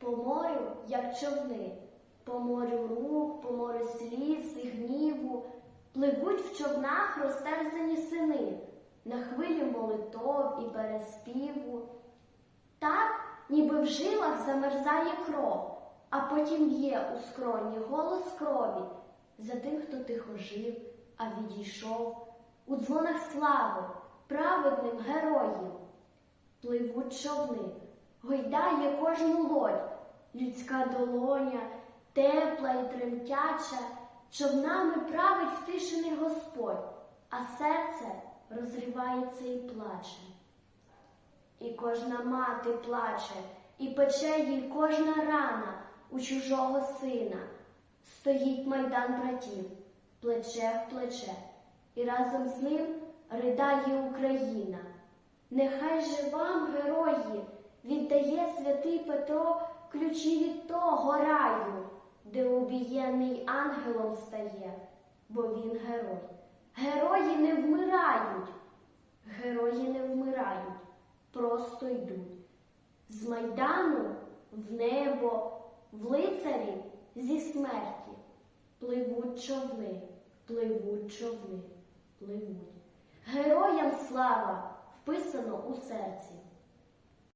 по морю як човни, по морю рук, по морю сліз і гніву, пливуть в човнах розтерзані сини, на хвилі молитов і переспіву. Так, ніби в жилах замерзає кров, а потім є у скроні голос крові. За тим, хто тихо жив, а відійшов. У дзвонах слави, праведним героїв. Пливуть човни, гойдає кожну лодь, людська долоня, тепла і тремтяча, човнами править втишений Господь, а серце розривається і плаче. І кожна мати плаче, і пече їй кожна рана у чужого сина. Стоїть майдан братів, плече в плече, і разом з ним ридає Україна. Нехай же вам, герої, віддає святий Петро ключі від того раю, де убієнний ангелом стає, бо він герой. Герої не вмирають, герої не вмирають, просто йдуть. З майдану в небо, в лицарі зі смерті. Пливуть човни, пливуть човни, пливуть. Героям слава вписано у серці.